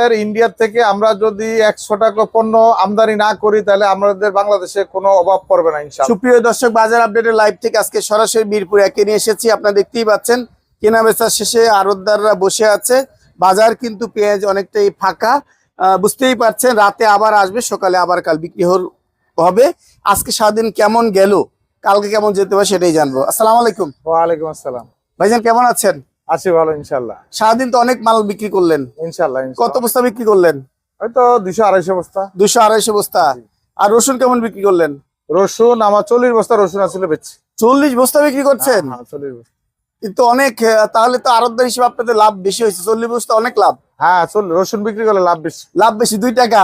এর ইন্ডিয়ার থেকে আমরা যদি একশো টাকা পণ্য আমদানি না করি তাহলে আমাদের বাংলাদেশে কোনো অভাব পড়বে না সুপ্রিয় দর্শক বাজার আপডেটের লাইভ থেকে আজকে সরাসরি মিরপুর একে নিয়ে এসেছি। আপনারা দেখতেই পাচ্ছেন কেনা বেচা শেষে আড়তদাররা বসে আছে। বাজার কিন্তু পেঁয়াজ অনেকটাই ফাঁকা। আহ, বুঝতেই পারছেন রাতে আবার আসবে সকালে আবার কাল বিক্রি হবে। আজকে সারাদিন কেমন গেল কালকে কেমন যেতে হবে সেটাই জানব। আসসালামু আলাইকুম। ওয়ালাইকুম আসসালাম। ভাইজান কেমন আছেন? আছি ভালো ইনশাল্লাহ সারাদিন তো অনেক মাল বিক্রি করলেন। ইনশাল্লাহ কত বস্তা বিক্রি করলেন? হয়তো দুশো আড়াইশো বস্তা। দুশো আড়াইশো বস্তা। আর রসুন কেমন বিক্রি করলেন? রসুন আমার চল্লিশ বস্তা রসুন আসলে বেচছি। চল্লিশ বস্তা বিক্রি করছেন? হ্যাঁ, চল্লিশ বস্তা। কিন্তু অনেক তাহলে তো আরতদার হিসেবে আপনাদের লাভ বেশি হয়েছে। চল্লিশ বস্তা অনেক লাভ। হ্যাঁ চল্লিশ রসুন বিক্রি করলে লাভ বেশি। লাভ বেশি দুই টাকা।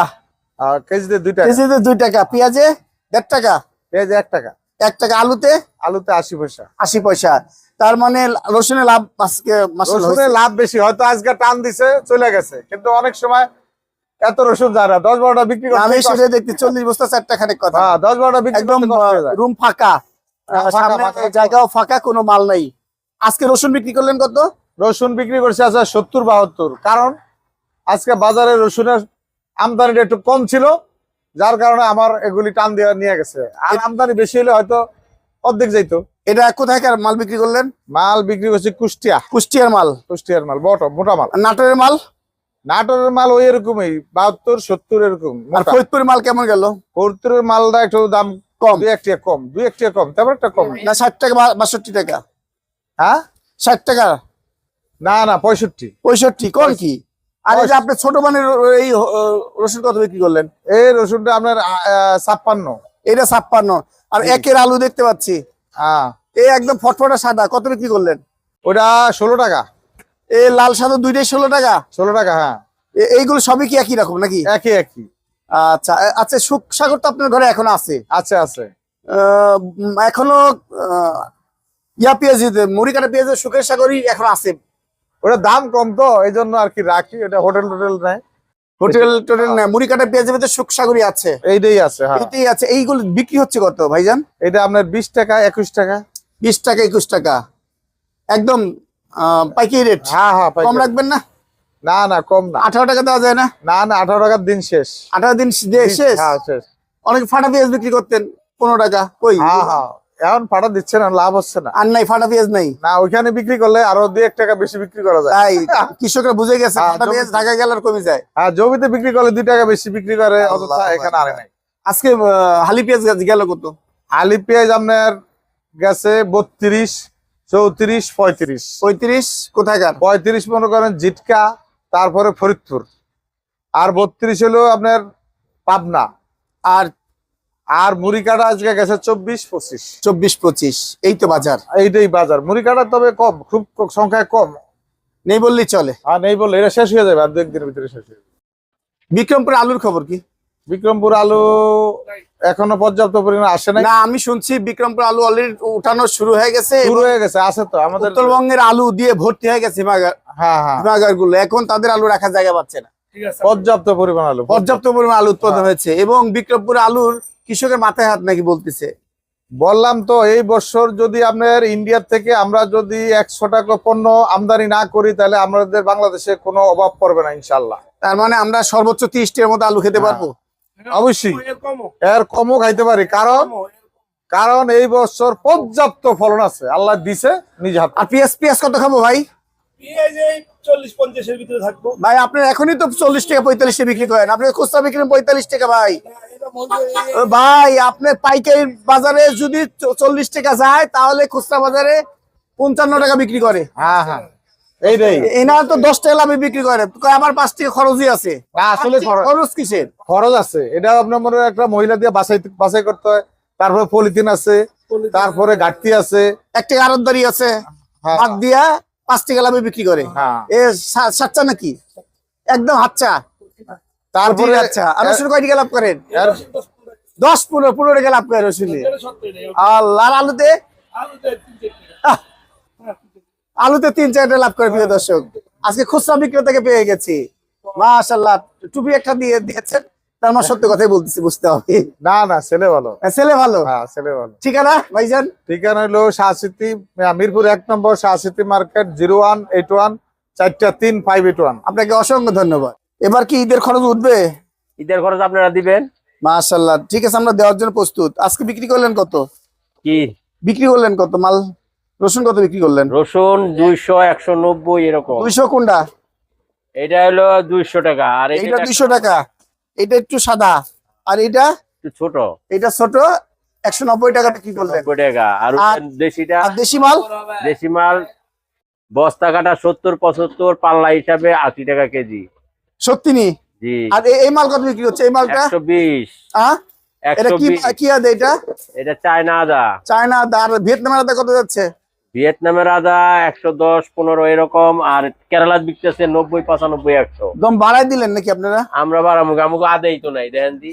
কেজিতে দুই টাকা। কেজিতে দুই টাকা। পেঁয়াজে দেড় টাকা? পেঁয়াজ এক টাকা। এক টাকা আলুতে? আলুতে আশি পয়সা। আশি পয়সা। তার মানে রসুনে লাভ আজকে রসুনের লাভ বেশি হয়তো আজকে টান দিছে চলে গেছে। কিন্তু অনেক সময় এত রসুন যায় না। দশ বারোটা বিক্রি আমি সেটা দেখতে চল্লিশ বস্তা চারটা খানেক কথা। হ্যাঁ দশ বারোটা বিক্রি একদম। রুম ফাঁকা। হ্যাঁ। জায়গাও ফাঁকা কোনো মাল নাই। আজকে রসুন বিক্রি করলেন কত? রসুন বিক্রি করছে আছে সত্তর বাহাত্তর। কারণ আজকে বাজারে রসুনের আমদানিটা একটু কম ছিল যার কারণে আমার এগুলি টান দিয়ে নিয়ে গেছে। আর আমদানি বেশি হলে হয়তো অর্ধেক যাইতো। এটা কোথায় কোথায়কার মাল বিক্রি করলেন? মাল বিক্রি করছে কুষ্টিয়া। কুষ্টিয়ার মাল। কুষ্টিয়ার মাল বট মোটা মাল। নাটোরের মাল? নাটোরের মাল ওই এরকমই বাহাত্তর সত্তর এরকম আর। ফরিদপুরের মাল কেমন গেল? ফরিদপুরের মালটা একটু দাম কম। দুই এক টাকা কম দুই এক টাকা কম তেমন একটা কম। না ষাট টাকা বাষট্টি টাকা। হ্যাঁ? ষাট টাকা? না না পঁয়ষট্টি। পঁয়ষট্টি কোন কি? আর এই যে আপনি ছোট মানের এই রসুন কত বিক্রি করলেন? এই রসুনটা আপনার ছাপ্পান্ন। এটা ছাপ্পান্ন। আর একের আলু দেখতে পাচ্ছি। এই একদম ফটফটা সাদা। কত বিক্রি করলেন? ওটা ষোলো টাকা। এই লাল সাদা দুইটাই ষোলো টাকা? ষোলো টাকা হ্যাঁ। এ- এইগুলো সবই কি একই রকম নাকি? একই একই। আচ্ছা আচ্ছা সুখ সাগর তো আপনার ঘরে এখনও আছে? আছে আছে। আহ, এখনও ইয়া পেঁয়াজ মুড়ি কাটা পেঁয়াজের সুখের সাগরই এখন আছে। ওটা দাম কম তো এই জন্য আর কি রাখি। ওটা হোটেল টোটেল নাই। হোটেল টোটেল না মুড়ি কাটা সুখ সাগরই আছে। এইটাই আছে হ্যাঁ। এটাই আছে। এইগুলো বিক্রি হচ্ছে কত ভাইজান? এটা আপনার বিশ টাকা একুশ টাকা। বিশ টাকা একুশ টাকা। একদম পাইকারি রেট হ্যাঁ হ্যাঁ কম রাখবেন না? না না কম না। আঠারো টাকা দেওয়া যায় না? না না আঠারো টাকার দিন শেষ। আঠারো দিন শেষ? হ্যাঁ অনেক ফাটা পেঁয়াজ বিক্রি করতেন পনেরো টাকা কই? হ্যাঁ হ্যাঁ। এখন ফাটা দিচ্ছে না লাভ হচ্ছে না। আর নাই ফাটা পেঁয়াজ নাই। না ওইখানে বিক্রি করলে আরও দুই এক টাকা বেশি বিক্রি করা যায়। তাই কৃষকরা বুঝে গেছে হ্যাঁ, ফাটা পেঁয়াজ ঢাকা গেলে কমে যায়। হ্যাঁ জমিতে বিক্রি করলে দুই টাকা বেশি বিক্রি করে এখানে আরে নাই। আজকে হালি পেঁয়াজ গেল কত? হালি পেঁয়াজ আপনার গেছে বত্রিশ চৌত্রিশ পঁয়ত্রিশ। পঁয়ত্রিশ কোথাকার পঁয়ত্রিশ মনে করেন জিটকা তারপরে ফরিদপুর। আর বত্রিশ হলো আপনার পাবনা। আর আর মুড়িকাটা আজকে গেছে চব্বিশ পঁচিশ। চব্বিশ পঁচিশ এই তো বাজার। এইটাই বাজার। মুড়িকাটা তবে কম খুব সংখ্যায় কম। নেই বললেই চলে। আর নেই বললে এটা শেষ হয়ে যাবে আর দু একদিনের ভিতরে শেষ হয়ে যাবে। বিক্রমপুর আলুর খবর কি? বিক্রমপুর আলু এখনও পর্যাপ্ত পরিমাণে আসে না আমি শুনছি বিক্রমপুর আলু অলরেডি উঠানো শুরু হয়ে গেছে শুরু হয়ে গেছে আছে তো। আমাদের উত্তরবঙ্গের আলু দিয়ে ভর্তি হয়ে গেছে হিমাগার হ্যাঁ হ্যাঁ। হিমাগারগুলো এখন তাদের আলু রাখার জায়গা পাচ্ছে না। পর্যাপ্ত পরিমাণ আলু। পর্যাপ্ত পরিমাণ আলু উৎপাদন হ্যাঁ। হয়েছে এবং বিক্রমপুর আলুর কৃষকের মাথায় হাত নাকি বলতেছে। বললাম তো এই বছর যদি আপনার ইন্ডিয়ার থেকে আমরা যদি একশো টাকা পণ্য আমদানি না করি তাহলে আমাদের বাংলাদেশে কোনো অভাব পড়বে না ইনশাল্লাহ তার মানে আমরা সর্বোচ্চ তিরিশ টাকার মতো আলু খেতে হ্যাঁ। পারব। অবশ্যই। এর কমও। খাইতে পারি। কারণ? কারণ এই বছর পর্যাপ্ত ফলন আছে। আল্লাহ দিছে নিজ হাত। আর পেঁয়াজ পেঁয়াজ কত খাব ভাই? পেঁয়াজ এই চল্লিশ পঞ্চাশের ভিতরে থাকব। ভাই আপনার এখনই তো চল্লিশ টাকা পঁয়তাল্লিশ টাকা বিক্রি করেন। আপনি খুচরা বিক্রি পঁয়তাল্লিশ টাকা ভাই। ভাই আপনার পাইকারি বাজারে যদি চল্লিশ টাকা যায় তাহলে খুচরা বাজারে পঞ্চান্ন টাকা বিক্রি করে। হ্যাঁ হ্যাঁ। এইটাই এনারা তো দশ টাকা লাভে বিক্রি করে। কয় আমার পাঁচ টাকা খরচই আছে। আসলে খরচ- খরচ কিসের? খরচ আছে। এটা আপনার মনে একটা মহিলা দিয়ে করতে হয়। তারপরে পলিথিন আছে। তারপরে ঘাটতি আছে। এক টাকা আরতদারি আছে। হ্যাঁ। হাত দিয়া পাঁচ টাকা লাভে বিক্রি করে। হ্যাঁ। এ সা- সাচ্চা নাকি? একদম হাচ্চা তারপরে আচ্ছা আর রসুন কয় টাকা লাভ করেন? দশ পনেরো পনেরো টাকা লাভ করে রসুনে আল্লাহ আলুতে? আলুতে তিন চারটা লাভ করে প্রিয় দর্শক। আজকে খুচরা বিক্রেতাকে পেয়ে গেছি। মাশাল্লাহ টুপি একটা দিয়ে দিয়েছেন। তার মানে সত্যি কথাই বলতেছি বুঝতে হবে। না না ছেলে ভালো। হ্যাঁ, ছেলে ভালো? হ্যাঁ ছেলে ভালো। ঠিকানা ভাইজান? ঠিকানা হলো শাহসিতি মিরপুর এক নম্বর Shah City market zero one eight one চারটা তিন ফাইভ এইট ওয়ান। আপনাকে অসংখ্য ধন্যবাদ। এবার কি ঈদের খরচ উঠবে? ঈদের খরচ আপনারা দিবেন? মাশাল্লাহ ঠিক আছে আমরা দেওয়ার জন্য প্রস্তুত। আজকে বিক্রি করলেন কত? কি? বিক্রি করলেন কত? মাল রসুন কত বিক্রি করলেন? রসুন দুইশো একশো নব্বই এরকম। দুইশো কোনটা? এটা হলো দুইশো টাকা আর এইটা এটা দুইশো টাকা। এটা একটু সাদা। আর এটা? ছোট। এটা ছোট একশো নব্বই টাকা বিক্রি করলেন। টাকা। আর দেশিটা দেশি মাল দেশি মাল বস্তা কাটা সত্তর পঁচাত্তর পাল্লা হিসাবে আশি টাকা কেজি। সত্যি নি? আর এই মাল কত বিক্রি হচ্ছে? এই মালটা? একশো বিশ। এটা কি কি আদা এটা? এটা চায়না আদা। চায়না আদা। আর ভিয়েতনামের আদা কত যাচ্ছে? ভিয়েতনামের আদা একশো দশ পনেরো এরকম আর কেরালা বিকতেছে নব্বই পঁচানব্বই একশো। দম বাড়াই দিলেন নাকি আপনারা? আমরা বারামুখ আমাকে আদাই তো নাই দেখেন দি।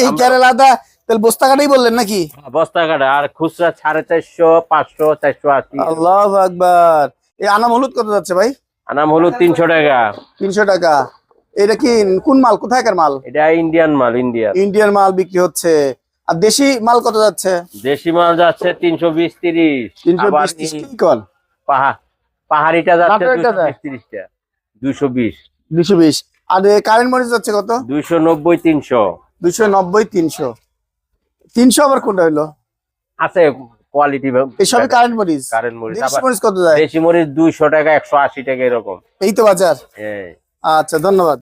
এই কেরালা আদা তাহলে বস্তা কাটাই বললেন নাকি? বস্তা কাটা আর খুচরা সাড়ে চারশো পাঁচশো চারশো আশি। আল্লাহ আকবার। এই আনাম হলুদ কত যাচ্ছে ভাই? আনাম হলো তিনশো টাকা। তিনশো টাকা। এটা কি কোন মাল? কোথায়কার মাল? এটা ইন্ডিয়ান মাল ইন্ডিয়ান ইন্ডিয়ান মাল বিক্রি হচ্ছে। আর দেশি মাল কত যাচ্ছে? দেশি মাল যাচ্ছে তিনশো বিশ তিরিশ। তিনশো বিশ কি কল? পাহা- পাহাড়িটা যাচ্ছে তিরিশটা। দুশো বিশ। দুশো বিশ। আর কারেন্ট মরিচ যাচ্ছে কত? দুইশো নব্বই তিনশো। দুশো নব্বই তিনশো। তিনশো আবার কোনটা হইল? আছে কোয়ালিটি এই সবই কারেন্ট মরিচ কারেন্ট মরিচ দেশি মরিচ কত যায়? দেশি মরিচ দুইশো টাকা একশো আশি টাকা এরকম। এই তো বাজার। হ্যাঁ। আচ্ছা ধন্যবাদ।